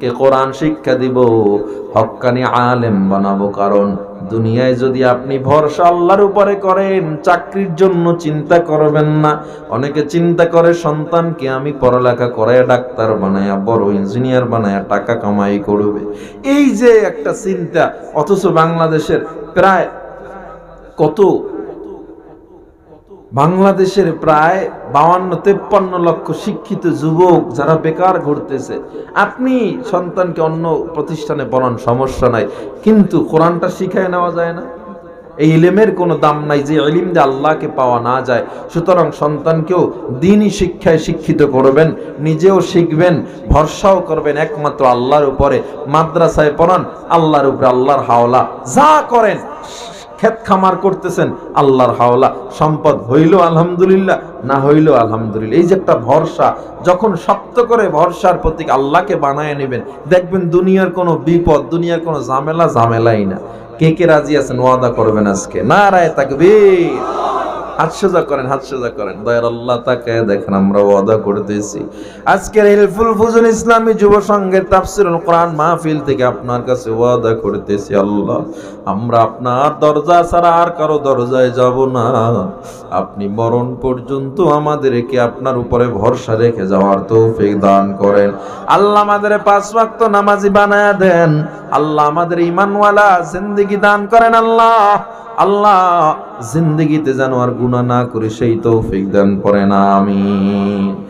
কে কোরআন শিক্ষা দিব? হক্কানি আলেম বানাবো কারণ দুনিয়ায় যদি আপনি ভরসা আল্লাহর উপরে করেন, চাকরির জন্য চিন্তা করবেন না। অনেকে চিন্তা করে, সন্তানকে আমি পড়ালেখা করায় ডাক্তার বানায়া, বড় ইঞ্জিনিয়ার বানায়া টাকা কামাই করবে। এই যে একটা চিন্তা, অথচ বাংলাদেশের প্রায় কত বাংলাদেশের প্রায় বাউান্ন, তেপ্পান্ন লক্ষ শিক্ষিত যুবক যারা বেকার ঘুরতেছে। আপনি সন্তানকে অন্য প্রতিষ্ঠানে পড়ান সমস্যা নাই। কিন্তু কোরআনটা শিখায় নেওয়া যায় না। এই ইলেমের কোনো দাম নাই যে ইলিম দিয়ে আল্লাহকে পাওয়া না যায়। সুতরাং সন্তানকেও দিনই শিক্ষায় শিক্ষিত করবেন, নিজেও শিখবেন, ভরসাও করবেন একমাত্র আল্লাহর উপরে। মাদ্রাসায় পড়ান, আল্লাহর উপরে আল্লাহর হাওলা। যা করেন ক্ষেত খামার করতেছেন, আল্লাহর হাওলা, সম্পদ হইল আলহামদুলিল্লাহ, না হইল আলহামদুলিল্লাহ। এই যে একটা ভরসা, যখন শক্ত করে ভরসার প্রতীক আল্লাহকে বানায় নেবেন, দেখবেন দুনিয়ার কোনো বিপদ, দুনিয়ার কোনো ঝামেলা, ঝামেলাই না। কে কে রাজি আছেন? ওয়াদা করবেন আজকে। না রায় তাকবীর। হাত সোজা করেন, হাত সোজা করেন। দয়ার আল্লাহ তাকে দেখেন, আমরা ওয়াদা আজকের ফুজুল ইসলামী যুব সংঘের কোরআন মাহফিল থেকে আপনার কাছে ওয়াদা করতেছি, আল্লাহ, আমরা আপনার দরজা ছাড়া আর কারও দরজায় যাব না। আপনি মরণ পর্যন্ত আমাদেরকে আপনার উপরে ভরসা রেখে যাওয়ার তৌফিক দান করেন। আল্লাহ আমাদের পাঁচ ওয়াক্ত নামাজি বানায় দেন। আল্লাহ আমাদের ইমানওয়ালা জিন্দেগি দান করেন, আল্লাহ। আল্লাহ জিন্দগিতে যেন আর গুণা না করে সেই তৌফিক দান না আমিন।